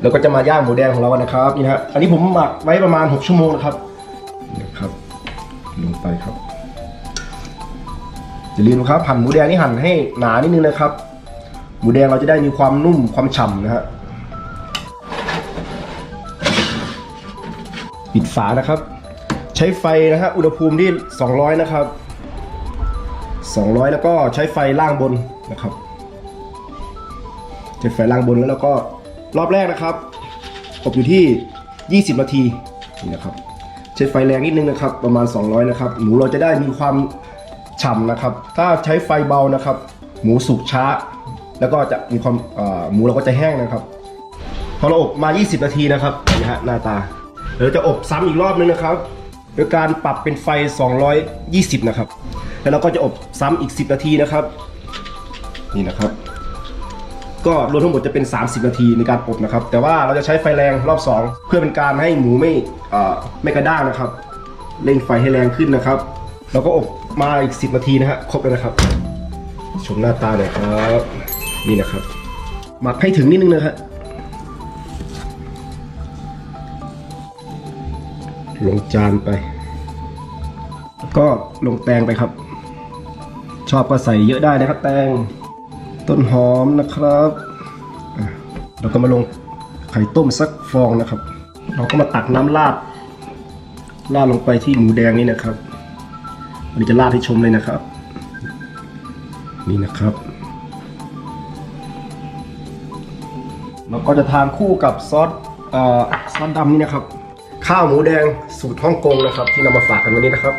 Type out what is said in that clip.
แล้วก็จะมาย่างหมูแดงของเรานะครับนี่นะฮะอันนี้ผมหมักไว้ประมาณ 6 ชั่วโมงนะครับนะครับลงไปครับอย่าลืมนะครับหั่นหมูแดงนี่หั่นให้หนานิดนึงนะครับ หมูแดงเราจะได้มีความนุ่มความฉ่ำนะฮะปิดฝานะครับ ใช้ไฟนะฮะอุณหภูมิที่ 200 นะครับ 200 แล้วก็ใช้ไฟล่างบนนะครับใช้ไฟล่างบนแล้วเราก็ รอบแรกนะครับอบอยู่ที่ 20 นาทีนี่นะครับใช้ไฟแรงนิดนึงนะครับ ประมาณ 200 นะครับ หมูเราจะได้มีความฉ่ำนะครับ ถ้าใช้ไฟเบานะครับ หมูสุกช้า แล้วก็จะมีความหมูเราก็จะแห้งนะครับ พอเราอบมา 20 นาทีนะครับนไหมฮะหน้าตาเดี๋ยวเราจะอบซ้ำอีกรอบนึงนะครับ โดยการปรับเป็นไฟ 220 นะครับ แล้วเราก็จะอบซ้ำอีก 10 นาทีนะครับ นี่นะครับ ก็รวมทั้งหมดจะเป็น 30 นาทีในการอบนะครับ แต่ว่าเราจะใช้ไฟแรงรอบ 2 เพื่อเป็นการให้หมูไม่ไม่กระด้างนะครับเร่งไฟให้แรงขึ้นนะครับ เราก็อบมาอีก 10 นาทีนะฮะครบแล้วนะครับ ชมหน้าตาหน่อยครับนี่นะครับหมักให้ถึงนิดนึงนะครับลงจานไปแล้วก็ลงแตงไปครับ ชอบก็ใส่เยอะได้นะครับแตง ต้นหอมนะครับเราก็มาลงไข่ต้มสักฟองนะครับ เราก็มาตักน้ำราดราดลงไปที่หมูแดงนี่นะครับวันนี้จะราดให้ชมเลยนะครับ นี่นะครับ เราก็จะทานคู่กับซอสอซอสดำนี่นะครับ ข้าวหมูแดงสูตรฮ่องกงนะครับ ที่นำมาฝากกันวันนี้นะครับ